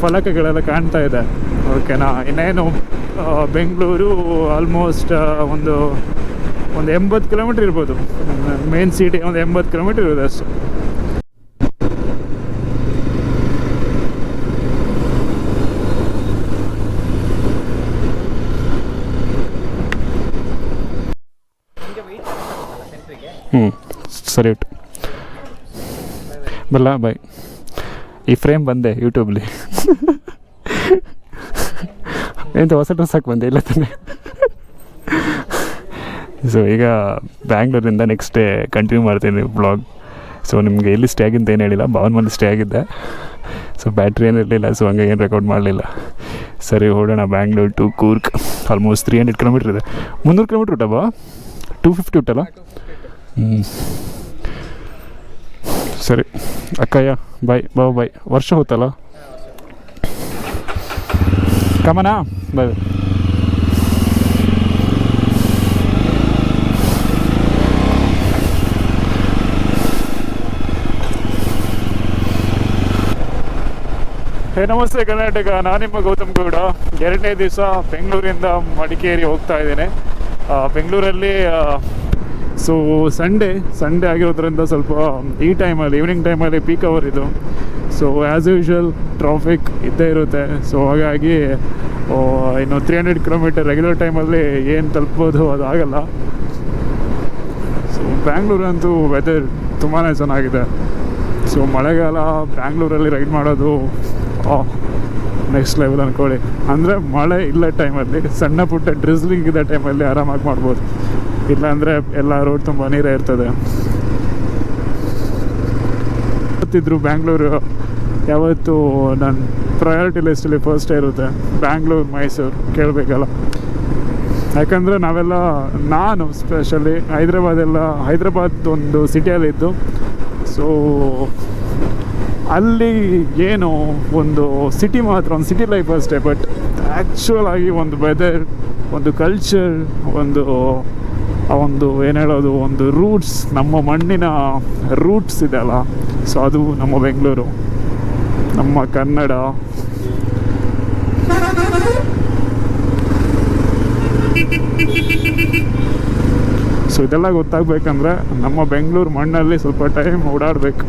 ಫಲಕಗಳೆಲ್ಲ ಕಾಣ್ತಾ ಇದೆ. ಓಕೆನಾ ಇನ್ನೇನು ಬೆಂಗಳೂರು ಆಲ್ಮೋಸ್ಟ್ ಒಂದು ಒಂದು ಎಂಬತ್ತು ಕಿಲೋಮೀಟ್ರ್ ಇರ್ಬೋದು. ಮೇನ್ ಸಿಟಿ ಒಂದು ಎಂಬತ್ತು ಕಿಲೋಮೀಟ್ರ್ ಇರೋದು ಅಷ್ಟೇ ಹ್ಞೂ ಸರಿ ಉಂಟು ಬಲ್ಲ ಬಾಯ್ ಈ ಫ್ರೇಮ್ ಬಂದೆ ಯೂಟ್ಯೂಬ್ಲಿ ಎಂತ ಹೊಸ ಡ್ರೆಸ್ ಬಂದೆ, ಇಲ್ಲ ತಾನೆ? ಸೊ ಈಗ ಬ್ಯಾಂಗ್ಳೂರಿಂದ ನೆಕ್ಸ್ಟ್ ಡೇ ಕಂಟಿನ್ಯೂ ಮಾಡ್ತೀನಿ ಬ್ಲಾಗ್ ಸೊ ನಿಮಗೆ ಎಲ್ಲಿ ಸ್ಟೇ ಆಗಿಂತ ಏನು ಹೇಳಿಲ್ಲ, ಭವನ್ ಮಂದಿ ಸ್ಟೇ ಆಗಿದ್ದೆ. ಸೊ ಬ್ಯಾಟ್ರಿ ಏನು ಇರಲಿಲ್ಲ ಸೊ ಹಂಗಾಗಿ ಏನು ರೆಕಾರ್ಡ್ ಮಾಡಲಿಲ್ಲ. ಸರಿ ಹೊಡೋಣ Bangalore to Coorg almost three hundred kilometre ಇದೆ. ಮುನ್ನೂರು ಕಿಲೋಮೀಟ್ರ್ ಉಟ್ಟಬ್ಬ ಟೂ ಫಿಫ್ಟಿ ಉಟ್ಟಲ್ಲ ಹ್ಞೂ ಸರಿ. ಅಕ್ಕಯ್ಯ ಬಾಯ್ ಬಾಯ್ ಬಾಯ್ ವರ್ಷ ಹೋತಲ್ಲ? ಕಮನಾ ಬಾಯ್ ಹೇ, ನಮಸ್ತೆ ಕರ್ನಾಟಕ. ನಾನು ನಿಮ್ಮ ಗೌತಮ್ ಗೌಡ. ಎರಡನೇ ದಿವಸ ಬೆಂಗಳೂರಿಂದ ಮಡಿಕೇರಿ ಹೋಗ್ತಾ ಇದ್ದೇನೆ. ಬೆಂಗಳೂರಲ್ಲಿ ಸೊ ಸಂಡೇ ಸಂಡೇ ಆಗಿರೋದ್ರಿಂದ ಸ್ವಲ್ಪ ಈ ಟೈಮಲ್ಲಿ ಈವ್ನಿಂಗ್ ಟೈಮಲ್ಲಿ ಪೀಕ್ ಅವರ್ ಇದು. ಸೊ ಆ್ಯಸ್ ಯೂಶ್ವಲ್ ಟ್ರಾಫಿಕ್ ಇದ್ದೇ ಇರುತ್ತೆ. ಸೊ ಹಾಗಾಗಿ ಇನ್ನು ತ್ರೀ ಹಂಡ್ರೆಡ್ ಕಿಲೋಮೀಟರ್ ರೆಗ್ಯುಲರ್ ಟೈಮಲ್ಲಿ ಏನು ತಲುಪೋದು ಅದು ಆಗಲ್ಲ. ಸೊ ಬ್ಯಾಂಗ್ಳೂರಂತೂ ವೆದರ್ ತುಂಬಾ ಚೆನ್ನಾಗಿದೆ. ಸೊ ಮಳೆಗಾಲ ಬ್ಯಾಂಗ್ಳೂರಲ್ಲಿ ರೈಡ್ ಮಾಡೋದು ನೆಕ್ಸ್ಟ್ ಲೆವೆಲ್ ಅಂದ್ಕೊಳ್ಳಿ ಅಂದರೆ ಮಳೆ ಇಲ್ಲ ಟೈಮಲ್ಲಿ ಸಣ್ಣ ಪುಟ್ಟ ಡ್ರಿಸ್ಲಿಂಗ್ ಇದ್ದ ಟೈಮಲ್ಲಿ ಆರಾಮಾಗಿ ಮಾಡ್ಬೋದು. ಇಲ್ಲಾಂದರೆ ಎಲ್ಲ ರೋಡ್ ತುಂಬ ನೀರೇ ಇರ್ತದೆ. ಗೊತ್ತಿದ್ರು ಬ್ಯಾಂಗ್ಳೂರು ಯಾವತ್ತು ನನ್ನ ಪ್ರಯಾರಿಟಿ ಲಿಸ್ಟಲ್ಲಿ ಫಸ್ಟ್ ಇರುತ್ತೆ. ಬ್ಯಾಂಗ್ಳೂರು ಮೈಸೂರು ಕೇಳಬೇಕಲ್ಲ. ಯಾಕಂದರೆ ನಾವೆಲ್ಲ, ನಾನು ಸ್ಪೆಷಲಿ ಹೈದ್ರಾಬಾದೆಲ್ಲ ಹೈದ್ರಾಬಾದ್ ಒಂದು ಸಿಟಿಯಲ್ಲಿದ್ದು ಸೊ ಅಲ್ಲಿ ಏನು ಒಂದು ಸಿಟಿ ಮಾತ್ರ, ಒಂದು ಸಿಟಿ ಲೈಫ್ ಅಷ್ಟೇ ಬಟ್ ಆ್ಯಕ್ಚುಯಲ್ ಒಂದು ವೆದರ್ ಒಂದು ಕಲ್ಚರ್ ಒಂದು ಆ ಒಂದು ಏನು ಹೇಳೋದು, ಒಂದು ರೂಟ್ಸ್ ನಮ್ಮ ಮಣ್ಣಿನ ರೂಟ್ಸ್ ಇದೆಯಲ್ಲ ಸೊ ಅದು ನಮ್ಮ ಬೆಂಗಳೂರು, ನಮ್ಮ ಕನ್ನಡ. ಸೊ ಇದೆಲ್ಲ ಗೊತ್ತಾಗಬೇಕಂದ್ರೆ ನಮ್ಮ ಬೆಂಗಳೂರು ಮಣ್ಣಲ್ಲಿ ಸ್ವಲ್ಪ ಟೈಮ್ ಓಡಾಡಬೇಕು.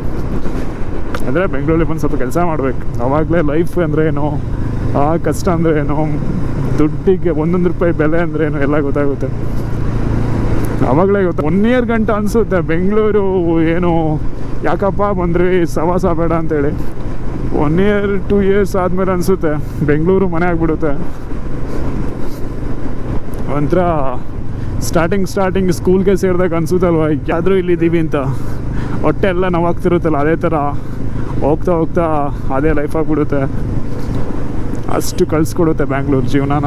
ಅಂದರೆ ಬೆಂಗಳೂರಲ್ಲಿ ಬಂದು ಸ್ವಲ್ಪ ಕೆಲಸ ಮಾಡಬೇಕು. ಆವಾಗಲೇ ಲೈಫ್ ಅಂದರೆ ಏನು, ಆ ಕಷ್ಟ ಅಂದರೆ ಏನು, ದುಡ್ಡಿಗೆ ಒಂದೊಂದು ರೂಪಾಯಿ ಬೆಲೆ ಅಂದರೆ ಏನು, ಎಲ್ಲ ಗೊತ್ತಾಗುತ್ತೆ. ಆವಾಗಲೇ ಗೊತ್ತ? ಒನ್ ಇಯರ್ ಗಂಟ ಅನಿಸುತ್ತೆ. ಬೆಂಗಳೂರು ಏನು ಯಾಕಪ್ಪ ಬಂದ್ರಿ? ಸವಾಸ ಬೇಡ ಅಂತೇಳಿ. ಒನ್ ಇಯರ್ ಟೂ ಇಯರ್ಸ್ ಆದಮೇಲೆ ಅನಿಸುತ್ತೆ. ಬೆಂಗಳೂರು ಮನೆ ಆಗಿಬಿಡುತ್ತೆ. ಒಂಥರ ಸ್ಟಾರ್ಟಿಂಗ್ ಸ್ಟಾರ್ಟಿಂಗ್ ಸ್ಕೂಲ್ಗೆ ಸೇರಿದಾಗ ಅನ್ಸುತ್ತಲ್ವ? ಯಾದರೂ ಇಲ್ಲಿದ್ದೀವಿ ಅಂತ. ಹೊಟ್ಟೆ ಎಲ್ಲ ನೋವಾಗ್ತಿರುತ್ತಲ್ಲ, ಅದೇ ಥರ ಹೋಗ್ತಾ ಹೋಗ್ತಾ ಅದೇ ಲೈಫ್ ಆಗಿಬಿಡುತ್ತೆ. ಅಷ್ಟು ಕಳಿಸ್ಕೊಡುತ್ತೆ ಬ್ಯಾಂಗ್ಳೂರು ಜೀವನಾನ.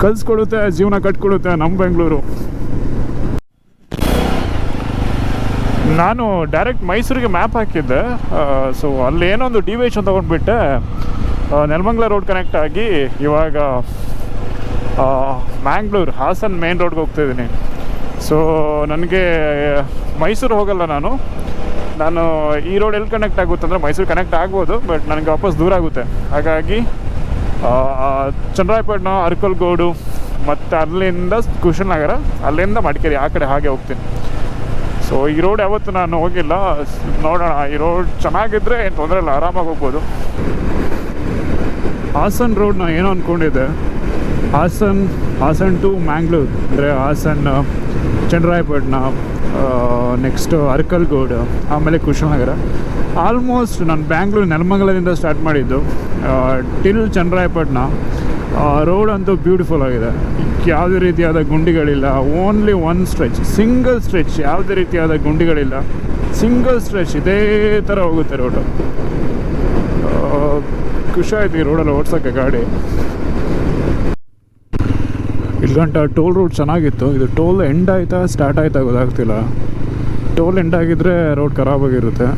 ಕಳಿಸ್ಕೊಡುತ್ತೆ, ಜೀವನ ಕಟ್ಕೊಡುತ್ತೆ ನಮ್ಮ ಬೆಂಗಳೂರು. ನಾನು ಡೈರೆಕ್ಟ್ ಮೈಸೂರಿಗೆ ಮ್ಯಾಪ್ ಹಾಕಿದ್ದೆ. ಸೊ ಅಲ್ಲಿ ಏನೋ ಒಂದು ಡಿವಿಯೇಷನ್ ತೊಗೊಂಡ್ಬಿಟ್ಟೆ. ನೆಲಮಂಗ್ಲ ರೋಡ್ ಕನೆಕ್ಟ್ ಆಗಿ ಇವಾಗ ಮ್ಯಾಂಗ್ಳೂರು ಹಾಸನ್ ಮೇನ್ ರೋಡ್ಗೆ ಹೋಗ್ತಿದ್ದೀನಿ ಸೊ ನನಗೆ, ಮೈಸೂರು ಹೋಗಲ್ಲ ನಾನು. ನಾನು ಈ ರೋಡ್ ಎಲ್ಲಿ ಕನೆಕ್ಟ್ ಆಗುತ್ತೆ ಅಂದರೆ ಮೈಸೂರು ಕನೆಕ್ಟ್ ಆಗ್ಬೋದು ಬಟ್ ನನಗೆ ವಾಪಸ್ ದೂರ ಆಗುತ್ತೆ. ಹಾಗಾಗಿ ಚಂದ್ರಾಯಪಟ್ಟಣ, ಅರ್ಕಲ್ಗೋಡು, ಮತ್ತು ಅಲ್ಲಿಂದ ನಗರ, ಅಲ್ಲಿಂದ ಮಡಿಕೇರಿ, ಆ ಕಡೆ ಹಾಗೆ ಹೋಗ್ತೀನಿ. ಸೊ ಈ ರೋಡ್ ಯಾವತ್ತು ನಾನು ಹೋಗಿಲ್ಲ. ನೋಡೋಣ, ಈ ರೋಡ್ ಚೆನ್ನಾಗಿದ್ದರೆ ಏನು ತೊಂದರೆ ಇಲ್ಲ, ಆರಾಮಾಗಿ ಹೋಗ್ಬೋದು. ಹಾಸನ್ ರೋಡ್ ನಾನು ಏನೋ ಅಂದ್ಕೊಂಡಿದ್ದೆ ಹಾಸನ್ ಹಾಸನ್ ಟು ಮ್ಯಾಂಗ್ಳೂರ್ ಅಂದರೆ ಹಾಸನ್ ಚಂದ್ರಾಯಪಟ್ಟಣ ನೆಕ್ಸ್ಟ್ ಅರ್ಕಲ್ಗೋಡು ಆಮೇಲೆ ಕುಶನಗರ ಆಲ್ಮೋಸ್ಟ್ ನಾನು ಬ್ಯಾಂಗ್ಳೂರು ನೆಲಮಂಗಲದಿಂದ ಸ್ಟಾರ್ಟ್ ಮಾಡಿದ್ದು. ಟಿಲ್ ಚನ್ನರಾಯಪಟ್ಟಣ ರೋಡ್ ಅಂತೂ ಬ್ಯೂಟಿಫುಲ್ ಆಗಿದೆ. ಯಾವುದೇ ರೀತಿಯಾದ ಗುಂಡಿಗಳಿಲ್ಲ. Only one stretch single stretch ಯಾವುದೇ ರೀತಿಯಾದ ಗುಂಡಿಗಳಿಲ್ಲ. ಸಿಂಗಲ್ ಸ್ಟ್ರೆಚ್ ಇದೇ ಥರ ಹೋಗುತ್ತೆ ರೋಡು ಖುಷಿ ಆಯ್ತು ಈ ರೋಡಲ್ಲಿ ಓಡ್ಸೋಕ್ಕೆ ಗಾಡಿ. ಇಲ್ಲಿ ಗಂಟ ಟೋಲ್ ರೋಡ್ ಚೆನ್ನಾಗಿತ್ತು. ಇದು ಟೋಲ್ ಎಂಡ್ ಆಯ್ತಾ ಸ್ಟಾರ್ಟ್ ಆಯ್ತಾ ಗೊತ್ತಾಗ್ತಿಲ್ಲ. ಟೋಲ್ ಎಂಡ್ ಆಗಿದ್ರೆ ರೋಡ್ ಖರಾಬಾಗಿರುತ್ತೆ.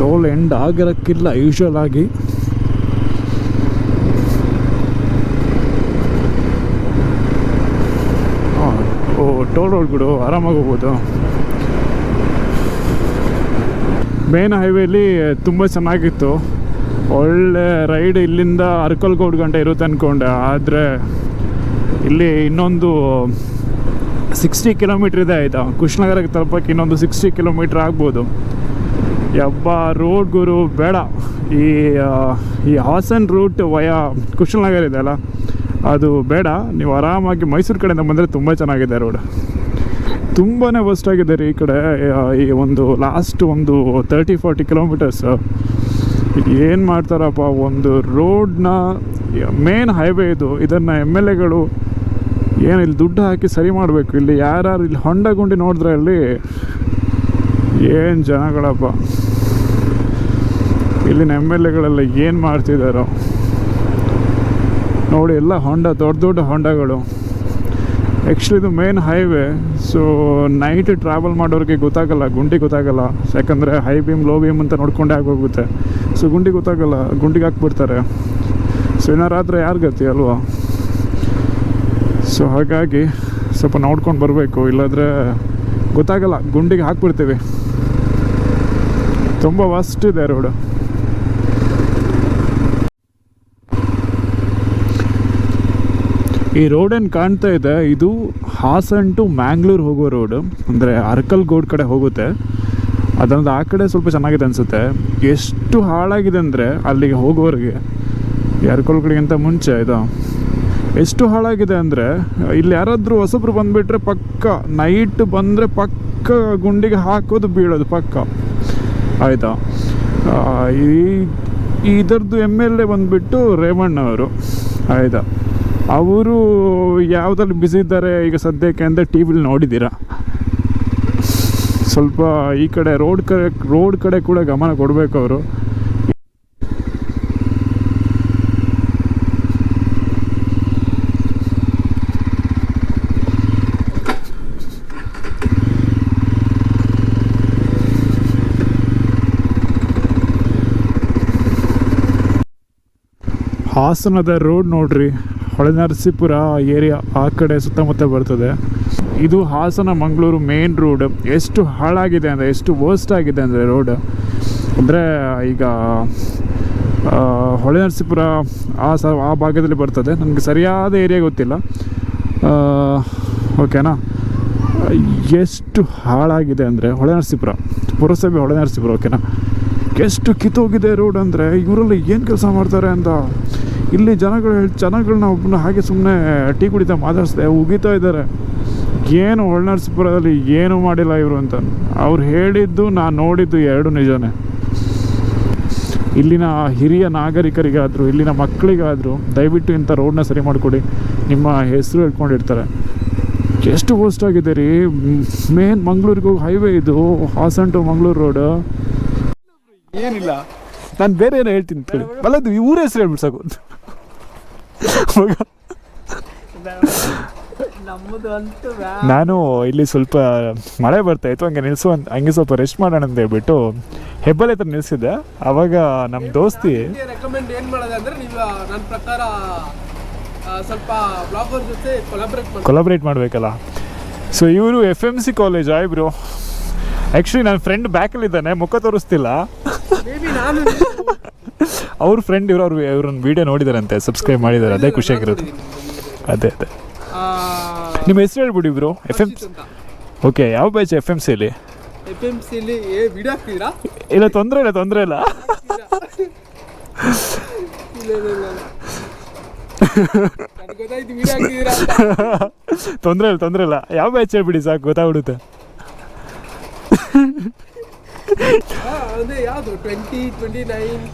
ಟೋಲ್ ಎಂಡ್ ಆಗಿರೋಕ್ಕಿಲ್ಲ ಯೂಶ್ವಲ್ ಆಗಿ ಹಾಂ ಓ ಟೋಲ್ ರೋಡ್ ಬಿಡು, ಆರಾಮಾಗಿ ಹೋಗ್ಬೋದು. ಮೇನ್ ಹೈವೇಲಿ ತುಂಬ ಚೆನ್ನಾಗಿತ್ತು. ಒಳ್ಳೆ ರೈಡ್ ಇಲ್ಲಿಂದ ಅರ್ಕಲ್ಗೋಡ್ ಗಂಟೆ ಇರುತ್ತೆ ಅಂದ್ಕೊಂಡೆ ಆದರೆ ಇಲ್ಲಿ ಇನ್ನೊಂದು ಸಿಕ್ಸ್ಟಿ ಕಿಲೋಮೀಟ್ರ್ ಇದೆ ಆಯಿತಾ. ಕೃಷ್ಣನಗರಕ್ಕೆ ತಲುಪಕ್ಕೆ ಇನ್ನೊಂದು ಸಿಕ್ಸ್ಟಿ ಕಿಲೋಮೀಟ್ರ್ ಆಗ್ಬೋದು. ಯಬ್ಬ ರೋಡ್ ಗುರು, ಬೇಡ. ಈ ಈ ಹಾಸನ್ ರೂಟ್ ವಯ ಕುಶಲನಗರ ಇದೆ ಅಲ್ಲ? ಅದು ಬೇಡ, ನೀವು ಆರಾಮಾಗಿ ಮೈಸೂರು ಕಡೆಯಿಂದ ಬಂದರೆ ತುಂಬ ಚೆನ್ನಾಗಿದೆ ರೋಡ್ ತುಂಬಾ ವರ್ಸ್ಟ್ ಆಗಿದೆ ರೀ ಈ ಕಡೆ ಈ ಒಂದು ಲಾಸ್ಟ್ ಒಂದು ತರ್ಟಿ ಫಾರ್ಟಿ ಕಿಲೋಮೀಟರ್ಸ್ ಏನು ಮಾಡ್ತಾರಪ್ಪ, ಒಂದು ರೋಡ್ನ ಮೇನ್ ಹೈವೇ ಇದು. ಇದನ್ನು ಎಂ ಎಲ್ ಎಗಳು ಏನು ಇಲ್ಲಿ ದುಡ್ಡು ಹಾಕಿ ಸರಿ ಮಾಡಬೇಕು. ಇಲ್ಲಿ ಯಾರು ಇಲ್ಲಿ ಹೊಂಡ ಗುಂಡಿ ನೋಡಿದ್ರೆ ಅಲ್ಲಿ ಏನು ಜನಗಳಪ್ಪ. ಇಲ್ಲಿನ ಎಂ ಎಲ್ ಎಗಳೆಲ್ಲ ಏನು ಮಾಡ್ತಿದ್ದಾರೋ ನೋಡಿ, ಎಲ್ಲ ಹೊಂಡ ದೊಡ್ಡ ದೊಡ್ಡ ಹೊಂಡಗಳು ಆ್ಯಕ್ಚುಲಿ ಇದು main highway so night travel ಮಾಡೋರಿಗೆ ಗೊತ್ತಾಗಲ್ಲ ಗುಂಡಿ ಗೊತ್ತಾಗಲ್ಲ. ಯಾಕಂದರೆ ಹೈ ಬೀಮ್ ಲೋ ಬೀಮ್ ಅಂತ ನೋಡ್ಕೊಂಡೇ ಆಗೋಗುತ್ತೆ. ಸೊ ಗುಂಡಿ ಗೊತ್ತಾಗಲ್ಲ, ಗುಂಡಿಗೆ ಹಾಕ್ಬಿಡ್ತಾರೆ. ಸೊ ಏನಾರಾದರೆ ಯಾರು ಗತಿ ಅಲ್ವಾ? ಸೊ ಹಾಗಾಗಿ ಸ್ವಲ್ಪ ನೋಡ್ಕೊಂಡು ಬರಬೇಕು. ಇಲ್ಲಾಂದರೆ ಗೊತ್ತಾಗಲ್ಲ, ಗುಂಡಿಗೆ ಹಾಕ್ಬಿಡ್ತೀವಿ. ತುಂಬ ವಸ್ಟ್ ಇದೆ ರೋಡು ಈ ರೋಡ್ ಏನು ಕಾಣ್ತಾ ಇದೆ, ಇದು ಹಾಸನ್ ಟು ಮ್ಯಾಂಗ್ಳೂರ್ ಹೋಗೋ ರೋಡ್ ಅಂದರೆ ಅರ್ಕಲ್ಗೋಡ್ ಕಡೆ ಹೋಗುತ್ತೆ. ಅದೊಂದು ಆ ಕಡೆ ಸ್ವಲ್ಪ ಚೆನ್ನಾಗಿದೆ ಅನಿಸುತ್ತೆ. ಎಷ್ಟು ಹಾಳಾಗಿದೆ ಅಂದರೆ ಅಲ್ಲಿಗೆ ಹೋಗೋರಿಗೆ, ಈ ಅರ್ಕಲ್ಗಡೆಗಿಂತ ಮುಂಚೆ ಇದು. ಎಷ್ಟು ಹಾಳಾಗಿದೆ ಅಂದರೆ, ಇಲ್ಲಿ ಯಾರಾದರೂ ಹೊಸಬ್ರು ಬಂದುಬಿಟ್ರೆ ಪಕ್ಕ ನೈಟ್ ಬಂದರೆ ಪಕ್ಕ ಗುಂಡಿಗೆ ಹಾಕೋದು ಬೀಳೋದು ಪಕ್ಕ. ಆಯಿತಾ? ಈ ಇದರದ್ದು ಎಂ ಎಲ್ ಎ ಬಂದುಬಿಟ್ಟು ರೇವಣ್ಣ ಅವರು ಆಯಿತಾ? ಅವರು ಯಾವುದ್ರಲ್ಲಿ ಬ್ಯುಸಿ ಇದ್ದಾರೆ ಈಗ ಸದ್ಯಕ್ಕೆ ಅಂದರೆ ಟಿ ವಿಲಿ ನೋಡಿದ್ದೀರಾ? ಸ್ವಲ್ಪ ಈ ಕಡೆ ರೋಡ್ ಕಡೆ ರೋಡ್ ಕಡೆ ಕೂಡ ಗಮನ ಕೊಡಬೇಕು ಅವರು. ಹಾಸನದ ರೋಡ್ ನೋಡ್ರಿ. ಹೊಳೆನರಸೀಪುರ ಏರಿಯಾ ಆ ಕಡೆ ಸುತ್ತಮುತ್ತ ಬರ್ತದೆ. ಇದು ಹಾಸನ ಮಂಗಳೂರು ಮೇನ್ ರೋಡ್. ಎಷ್ಟು ಹಾಳಾಗಿದೆ ಅಂದರೆ, ಎಷ್ಟು ವರ್ಸ್ಟ್ ಆಗಿದೆ ಅಂದರೆ ರೋಡ್. ಅಂದರೆ ಈಗ ಹೊಳೆನರಸೀಪುರ ಆ ಸ, ಆ ಭಾಗದಲ್ಲಿ ಬರ್ತದೆ. ನನಗೆ ಸರಿಯಾದ ಏರಿಯಾ ಗೊತ್ತಿಲ್ಲ. ಓಕೆನಾ? ಎಷ್ಟು ಹಾಳಾಗಿದೆ ಅಂದರೆ, ಹೊಳೆನರಸೀಪುರ, ಪುರಸಭೆ ಹೊಳೆನರಸೀಪುರ, ಓಕೆನಾ? ಎಷ್ಟು ಕಿತ್ತೋಗಿದೆ ರೋಡ್ ಅಂದರೆ, ಇವರಲ್ಲಿ ಏನು ಕೆಲಸ ಮಾಡ್ತಾರೆ ಅಂತ? ಇಲ್ಲಿ ಜನಗಳು ಜನಗಳನ್ನ ಒಬ್ಬನ ಹಾಗೆ ಸುಮ್ಮನೆ ಟೀ ಕುಡಿತಾ ಮಾತಾಡಿಸ್ತಾ ಉಗಿತಾ ಇದ್ದಾರೆ. ಏನು ಹೊಳ್ನರ್ಸಿಪುರದಲ್ಲಿ ಏನು ಮಾಡಿಲ್ಲ ಇವರು ಅಂತ. ಅವ್ರು ಹೇಳಿದ್ದು, ನಾನು ನೋಡಿದ್ದು ಎರಡು ನಿಜನೇ. ಇಲ್ಲಿನ ಹಿರಿಯ ನಾಗರಿಕರಿಗಾದರೂ, ಇಲ್ಲಿನ ಮಕ್ಕಳಿಗಾದರೂ, ದಯವಿಟ್ಟು ಇಂಥ ರೋಡ್ನ ಸರಿ ಮಾಡಿಕೊಡಿ. ನಿಮ್ಮ ಹೆಸರು ಹೇಳ್ಕೊಂಡಿರ್ತಾರೆ. ಎಷ್ಟು ಪೋಸ್ಟ್ ಆಗಿದೆ ರೀ. ಮೇನ್ ಮಂಗ್ಳೂರಿಗೆ ಹೋಗಿ ಹೈವೇ ಇದು ಹಾಸನ್ ಟು ಮಂಗ್ಳೂರು ರೋಡ್ ಏನಿಲ್ಲ. ನಾನು ಬೇರೆ ಏನೋ ಹೇಳ್ತೀನಿ ಅಲ್ಲದು ಊರ ಹೆಸರು ಹೇಳ್ಬಿಟ್ಟು ಸಾಕು. ಮಗ. ನಾನು ಇಲ್ಲಿ ಸ್ವಲ್ಪ ಮಳೆ ಬರ್ತಾ ಇತ್ತು ಹಂಗೆ ನಿಲ್ಸು ಅಂತ ಹಂಗೆ ಸ್ವಲ್ಪ ರೆಸ್ಟ್ ಮಾಡೋಣ ಅಂತ ಹೇಳ್ಬಿಟ್ಟು ಹೆಬ್ಬಲ್ ಹತ್ರ ನಿಲ್ಸಿದ್ದೆ. ಅವಾಗ ನಮ್ಮ ದೋಸ್ತಿ ರೆಕಮೆಂಡ್ ಏನು ಮಾಡೋದು ಅಂದ್ರೆ ನೀವು ನನ್ನ ಪ್ರಕಾರ ಸ್ವಲ್ಪ ಬ್ಲಾಗರ್ ಜೊತೆ ಕೊಲಾಬ್ರೇಟ್ ಕೊಲಾಬ್ರೇಟ್ ಮಾಡಬೇಕಲ್ಲ. ಸೊ ಇವರು ಎಫ್ ಎಂ ಸಿ ಕಾಲೇಜ್ ಆಯ್ಬ್ರು ಆ್ಯಕ್ಚುಲಿ ನನ್ನ ಫ್ರೆಂಡ್ ಬ್ಯಾಕಲ್ಲಿದ್ದಾನೆ ಮುಖ ತೋರಿಸ್ತಿಲ್ಲ. ಅವ್ರ ಫ್ರೆಂಡ್ ಇವರು ಅವ್ರು ಇವ್ರನ್ನ ವಿಡಿಯೋ ನೋಡಿದಾರಂತೆ ಸಬ್ಸ್ಕ್ರೈಬ್ ಮಾಡಿದ್ದಾರೆ ಅದೇ ಖುಷಿಯಾಗಿರೋದು ಅದೇ ಅದೇ. ನಿಮ್ಮ ಹೆಸರು ಹೇಳ್ಬಿಡಿ ಇಬ್ರು ಎಫ್ ಎಂ ಓಕೆ ಯಾವ ಬ್ಯಾಚ್ ಎಫ್ ಎಂ ಸಿಲಿ ಎಫ್ ಎಂ ಸಿಲಿ ಏ ವಿಡಿಯೋ ಹಾಕ್ತಿದ್ದೀರಾ ಇಲ್ಲ ತೊಂದರೆ ಇಲ್ಲ ತೊಂದರೆ ಇಲ್ಲ. ತೊಂದರೆ ಇಲ್ಲ ತೊಂದರೆ ಇಲ್ಲ. ಯಾವ ಬ್ಯಾಚ್ ಹೇಳ್ಬಿಡಿ ಸಾಕು ಗೊತ್ತಾಗ್ಬಿಡುತ್ತೆ. ಯಾವುದು? ಟ್ವೆಂಟಿ ಟ್ವೆಂಟಿ ನೈನ್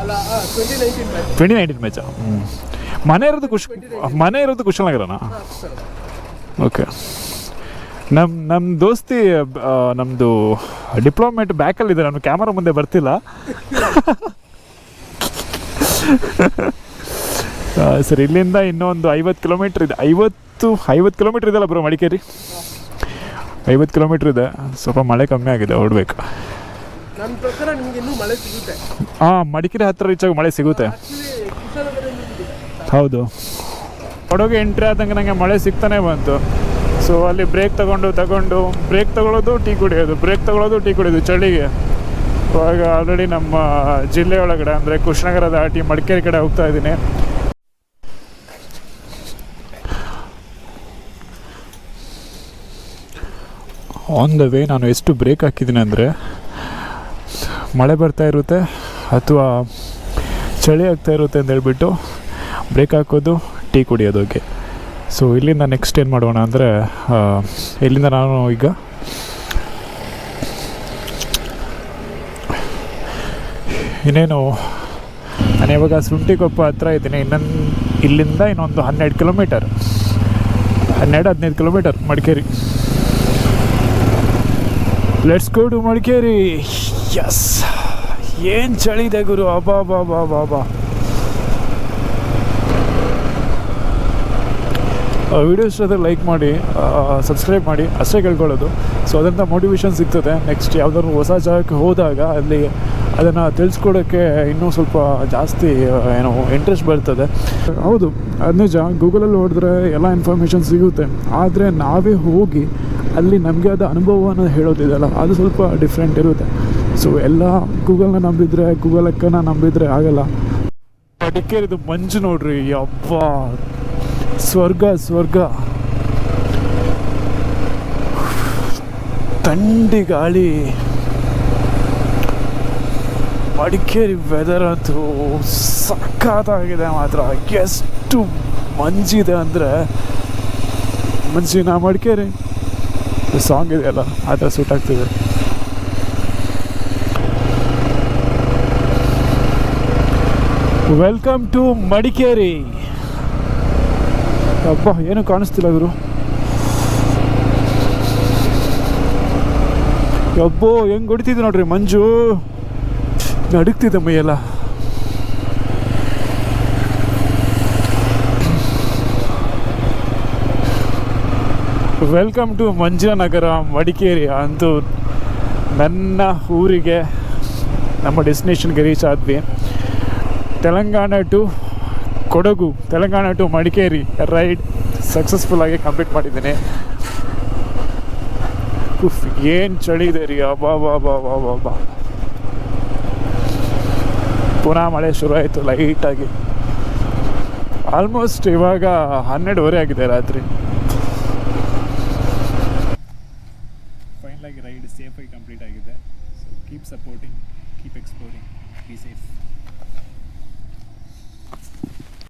ಅಲ್ಲ twenty nineteen match twenty nineteen match ಮನೆ ಇರೋದು ಕುಶ್ ಮನೆ ಇರೋದು ಕುಶಲನಗರನಾ ಓಕೆ ನಮ್ಮ ನಮ್ಮ ದೋಸ್ತಿ ನಮ್ಮದು ಡಿಪ್ಲೊಮೇಟ್ ಬ್ಯಾಕಲ್ಲಿದೆ ನಾನು ಕ್ಯಾಮರಾ ಮುಂದೆ ಬರ್ತಿಲ್ಲ. ಸರಿ ಇಲ್ಲಿಂದ ಇನ್ನೊಂದು ಐವತ್ತು ಕಿಲೋಮೀಟ್ರ್ ಇದೆ. ಐವತ್ತು ಐವತ್ತು ಕಿಲೋಮೀಟ್ರ್ ಇದೆಯಲ್ಲ ಬ್ರೋ ಮಡಿಕೇರಿ? ಐವತ್ತು ಕಿಲೋಮೀಟ್ರ್ ಇದೆ. ಸ್ವಲ್ಪ ಮಳೆ ಕಮ್ಮಿ ಆಗಿದೆ ಹೊರಡ್ಬೇಕು ನನ್ನ ಪ್ರಕಾರ ನಿಮ್ಗೆ ಇನ್ನೂ ಮಳೆ ಸಿಗುತ್ತೆ. ಹಾಂ ಮಡಿಕೇರಿ ಹತ್ತಿರ ರೀಚಾಗಿ ಮಳೆ ಸಿಗುತ್ತೆ. ಹೌದು. ಕೊಡಗು ಎಂಟ್ರಿ ಆದಂಗೆ ನನಗೆ ಮಳೆ ಸಿಗ್ತಾನೆ ಬಂತು. ಸೊ ಅಲ್ಲಿ ಬ್ರೇಕ್ ತಗೊಂಡು ತಗೊಂಡು ಬ್ರೇಕ್ ತಗೊಳ್ಳೋದು ಟೀ ಕುಡಿಯೋದು ಬ್ರೇಕ್ ತಗೊಳ್ಳೋದು ಟೀ ಕುಡಿಯೋದು ಚಳಿಗೆ. ಇವಾಗ ಆಲ್ರೆಡಿ ನಮ್ಮ ಜಿಲ್ಲೆ ಒಳಗಡೆ ಅಂದರೆ ಆ ದಾಟಿ ಮಡಿಕೇರಿ ಕಡೆ ಹೋಗ್ತಾ ಇದ್ದೀನಿ. ಆನ್ ದ ವೇ ನಾನು ಎಷ್ಟು ಬ್ರೇಕ್ ಹಾಕಿದ್ದೀನಿ ಅಂದರೆ ಮಳೆ ಬರ್ತಾ ಇರುತ್ತೆ ಅಥವಾ ಚಳಿ ಆಗ್ತಾ ಇರುತ್ತೆ ಅಂತ ಹೇಳ್ಬಿಟ್ಟು ಬ್ರೇಕ್ ಹಾಕೋದು ಟೀ ಕುಡಿಯೋದಕ್ಕೆ ಸೊ ಇಲ್ಲಿಂದ ನೆಕ್ಸ್ಟ್ ಏನು ಮಾಡೋಣ ಅಂದರೆ ಇಲ್ಲಿಂದ ನಾನು ಈಗ ಇನ್ನೇನು, ನಾನು ಇವಾಗ ಸುಂಟಿಕೊಪ್ಪ ಹತ್ರ ಇದ್ದೀನಿ. ಇನ್ನೊಂದು, ಇಲ್ಲಿಂದ ಇನ್ನೊಂದು ಹನ್ನೆರಡು ಕಿಲೋಮೀಟರ್ ಹನ್ನೆರಡು, ಹದಿನೈದು kilometre Madikeri. Let's go to Madikeri yes ಏನು ಚಳಿದೆ ಗುರು? ಅಬಾ ಬಾ ಬಾ ಬಾ ಬಾ ವಿಡಿಯೋ ಇಷ್ಟ ಲೈಕ್ ಮಾಡಿ ಸಬ್ಸ್ಕ್ರೈಬ್ ಮಾಡಿ, ಅಷ್ಟೇ ಕೇಳ್ಕೊಳ್ಳೋದು. ಸೊ ಅದರಿಂದ ಮೋಟಿವೇಶನ್ ಸಿಗ್ತದೆ. ನೆಕ್ಸ್ಟ್ ಯಾವುದಾದ್ರು ಹೊಸ ಜಾಗಕ್ಕೆ ಹೋದಾಗ ಅಲ್ಲಿ ಅದನ್ನು ತಿಳಿಸ್ಕೊಡೋಕ್ಕೆ ಇನ್ನೂ ಸ್ವಲ್ಪ ಜಾಸ್ತಿ ಏನೋ ಇಂಟ್ರೆಸ್ಟ್ ಬರ್ತದೆ. ಹೌದು, ಅದು ನಿಜ. ಗೂಗಲಲ್ಲಿ ಹೊಡೆದ್ರೆ ಎಲ್ಲ ಇನ್ಫಾರ್ಮೇಷನ್ ಸಿಗುತ್ತೆ. ಆದರೆ ನಾವೇ ಹೋಗಿ ಅಲ್ಲಿ ನಮಗೆ ಅದು ಅನ್ನೋದು ಹೇಳೋದಿದೆಯಲ್ಲ, ಅದು ಸ್ವಲ್ಪ ಡಿಫ್ರೆಂಟ್ ಇರುತ್ತೆ. ಸೊ ಎಲ್ಲ ಗೂಗಲ್ನ ನಂಬಿದರೆ ಗೂಗಲ್ ಅಕ್ಕನ ನಂಬಿದರೆ ಆಗಲ್ಲ. ಮಡಿಕೇರಿದು ಮಂಜು ನೋಡ್ರಿ ಯಪ್ಪ ಸ್ವರ್ಗ ಸ್ವರ್ಗ. ಥಂಡಿ ಗಾಳಿ. ಮಡಿಕೇರಿ ವೆದರ್ ಅಂತೂ ಸಖತ್ತಾಗಿದೆ ಮಾತ್ರ. ಎಷ್ಟು ಮಂಜಿದೆ ಅಂದರೆ, ಮಂಜಿನ ಮಡಿಕೇರಿ. ಸಾಂಗ್ ಇದೆಯಲ್ಲ ಆ ಥರ ಸೂಟ್ ಆಗ್ತಿದೆ. ವೆಲ್ಕಮ್ ಟು ಮಡಿಕೇರಿ ಅಪ್ಪ ಏನು ಕಾಣಿಸ್ತಿಲ್ಲ ಗುರು. ಅಬ್ಬೋ, ಹೆಂಗ್ ಹೊಡಿತಿದ್ದೆ ನೋಡ್ರಿ, ಮಂಜು. ನಡುಕ್ತಿದೆ ಮೈಯೆಲ್ಲ. ವೆಲ್ಕಮ್ ಟು ಮಂಜನಗರ ಮಡಿಕೇರಿ ಅಂತೂ ನನ್ನ ಊರಿಗೆ, ನಮ್ಮ ಡೆಸ್ಟಿನೇಷನ್ಗೆ ರೀಚ್ ಆದ್ವಿ. Telangana to Kodagu, Telangana to Madikeri ride ಸಕ್ಸಸ್ಫುಲ್ಲಾಗಿ complete ಮಾಡಿದ್ದೀನಿ. ಉಫ್, ಏನು ಚಳಿ ಇದೆ ರೀ. ಅಬ್ಬಾ ಬಾ ಬಾ ಬಾ ಬಾ ಬಾ ಪುನಃ ಮಳೆ ಶುರು ಆಯಿತು ಲೈಟಾಗಿ ಆಲ್ಮೋಸ್ಟ್ ಇವಾಗ ಹನ್ನೆರಡುವರೆ ಆಗಿದೆ ರಾತ್ರಿ.